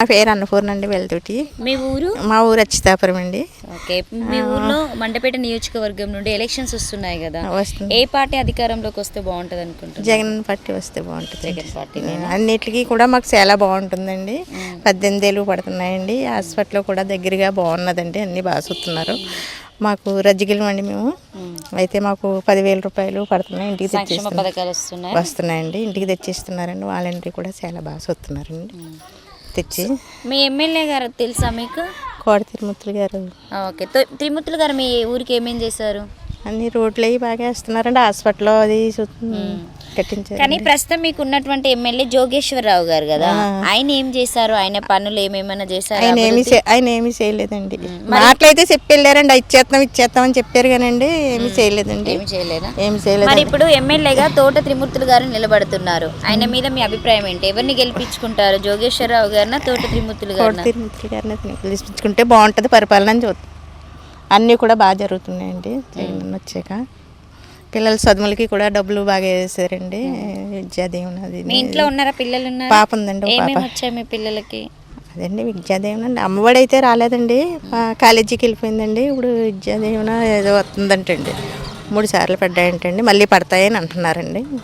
నా పేరు అన్నపూర్ణ అండి వెళ్తుటి మీ ఊరు? మా ఊరు అచ్చితాపురం అండి. ఓకే. మీ ఊర్లో మండపేట నియోజకవర్గం నుండి ఎలక్షన్స్ వస్తున్నాయి కదా. వస్తుంది. ఏ పార్టీ అధికారంలోకి వస్తే బాగుంటుంది అనుకుంటున్నారు? జగన్ పార్టీ వస్తే బాగుంటుంది. జగన్ పార్టీ అన్నిటికీ కూడా మాకు చాలా బాగుంటుందండి. పద్దెనిమిది ఏళ్ళు పడుతున్నాయండి. హాస్పిటల్ కూడా దగ్గరగా బాగున్నదండి. అన్నీ బాగా చూస్తున్నారు. మాకు రజ్జిగిలం అండి మేము. అయితే మాకు పదివేల రూపాయలు పడుతున్నాయి. ఇంటికి వస్తున్నాయి? వస్తున్నాయండి. ఇంటికి తెచ్చిస్తున్నారండి. వాళ్ళంటి కూడా చాలా బాగా చూస్తున్నారండి. తెచ్చి మీ ఎమ్మెల్యే గారు తెలుసా మీకు? కోట తిరుమూర్తులు గారు. ఓకే. తో- త్రిమూర్తులు గారు మీ ఊరికి ఏమేం చేశారు? అన్ని రోడ్లు అవి బాగా వేస్తున్నారండి. హాస్పిటల్ అది కట్టించారు కానీ ప్రస్తుతం మీకు ఉన్నటువంటి ఎమ్మెల్యే జోగేశ్వరరావు గారు కదా ఆయన ఏం చేశారు? ఆయన పనులు ఏమేమైనా చేశారు? ఆయన ఏమి ఆయన ఏమీ చేయలేదండి. మాటలైతే చెప్పి వెళ్ళారండి ఇచ్చేస్తాం ఇచ్చేస్తాం అని చెప్పారు కానండి ఏమీ చేయలేదండి. ఏమి చేయలేదా? ఏమి చేయలేదు మరి ఇప్పుడు ఎమ్మెల్యేగా తోట త్రిమూర్తులు గారు నిలబడుతున్నారు. ఆయన మీద మీ అభిప్రాయం ఏంటి? ఎవరిని గెలిపించుకుంటారు? జోగేశ్వరరావు గారినా తోట త్రిమూర్తులు గారినా? తిరుమూర్తులు గారిని పిలిపించుకుంటే బాగుంటుంది పరిపాలన అని చూద్దాం అన్నీ కూడా బాగా జరుగుతున్నాయండి జగన్ వచ్చాక. పిల్లల చదువులకి కూడా డబ్బులు బాగా వేసారండి. విద్యాదేవుని అది మీ ఇంట్లో ఉన్నారా పిల్లలు పాప ఉందండి పాప. వచ్చాయి మీ పిల్లలకి? అదండి విద్యాదేవన అమ్మఒడి అయితే రాలేదండి. కాలేజీకి వెళ్ళిపోయిందండి. ఇప్పుడు విద్యాదేవన ఏదో వస్తుందంటండి. మూడు సార్లు పడ్డాయంటండి. మళ్ళీ పడతాయని అంటున్నారండి.